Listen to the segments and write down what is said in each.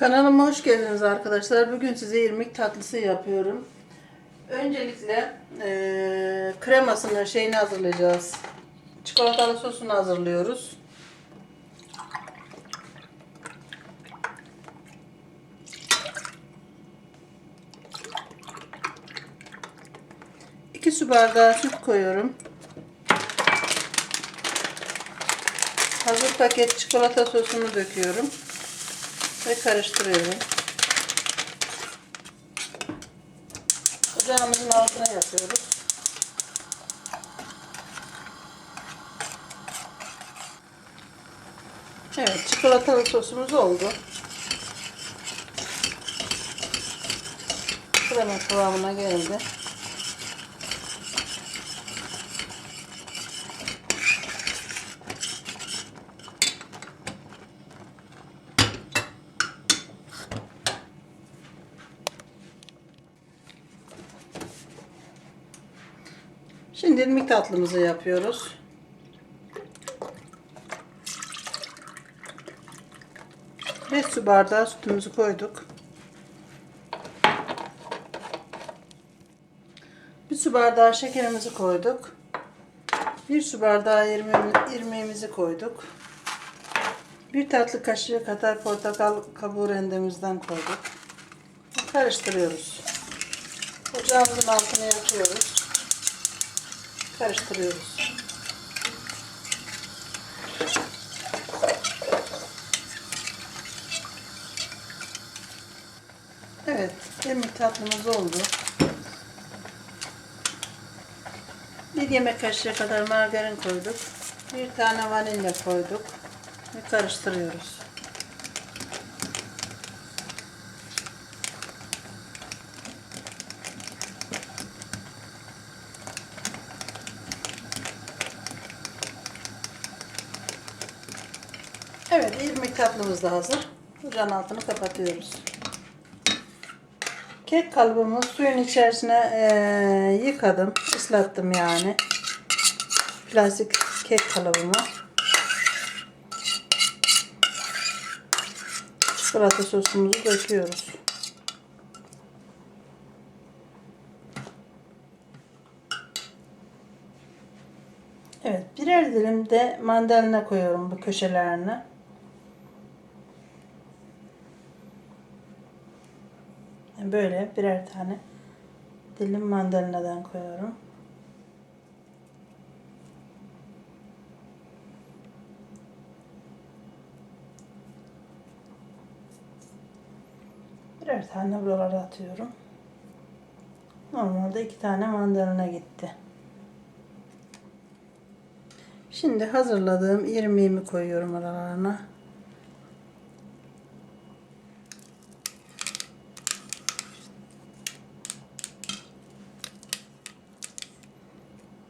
Kanalıma hoş geldiniz arkadaşlar. Bugün size irmik tatlısı yapıyorum. Öncelikle eee kremasını şeyini hazırlayacağız. Çikolatalı sosunu hazırlıyoruz. İki su bardağı süt koyuyorum. Hazır paket çikolata sosunu döküyorum ve karıştırıyorum. Ocağımızın altına yapıyoruz. Evet, çikolatalı sosumuz oldu. Krema kıvamına geldi. Şimdi irmik tatlımızı yapıyoruz. Beş su bardağı sütümüzü koyduk. Bir su bardağı şekerimizi koyduk. Bir su bardağı irmi- irmiğimizi koyduk. Bir tatlı kaşığı kadar portakal kabuğu rendemizden koyduk. Karıştırıyoruz. Ocağımızın altına yakıyoruz. Karıştırıyoruz. Evet, irmik tatlımız oldu. Bir yemek kaşığı kadar margarin koyduk. Bir tane vanilya koyduk. Ve karıştırıyoruz. Evet, irmik tatlımız da hazır. Ocağın altını kapatıyoruz. Kek kalıbımı suyun içerisine eee, yıkadım, ıslattım yani. Plastik kek kalıbımı. Çikolata sosumuzu döküyoruz. Evet, birer dilim de mandalina koyuyorum bu köşelerine. Böyle birer tane dilim mandalinadan koyuyorum. Birer tane buralara atıyorum. Normalde iki tane mandalina gitti. Şimdi hazırladığım irmiğimi koyuyorum aralarına.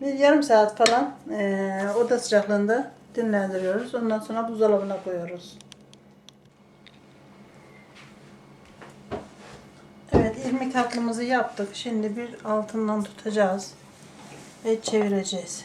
Bir yarım saat falan eee oda sıcaklığında dinlendiriyoruz. Ondan sonra buzdolabına koyuyoruz. Evet, irmik tatlımızı yaptık. Şimdi bir altından tutacağız ve çevireceğiz.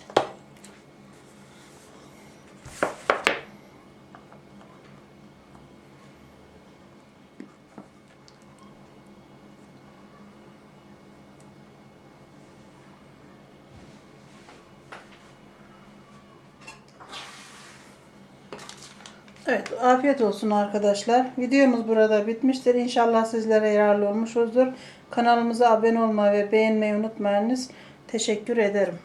Evet, afiyet olsun arkadaşlar. Videomuz burada bitmiştir. İnşallah sizlere yararlı olmuşuzdur. Kanalımıza abone olmayı ve beğenmeyi unutmayınız. Teşekkür ederim.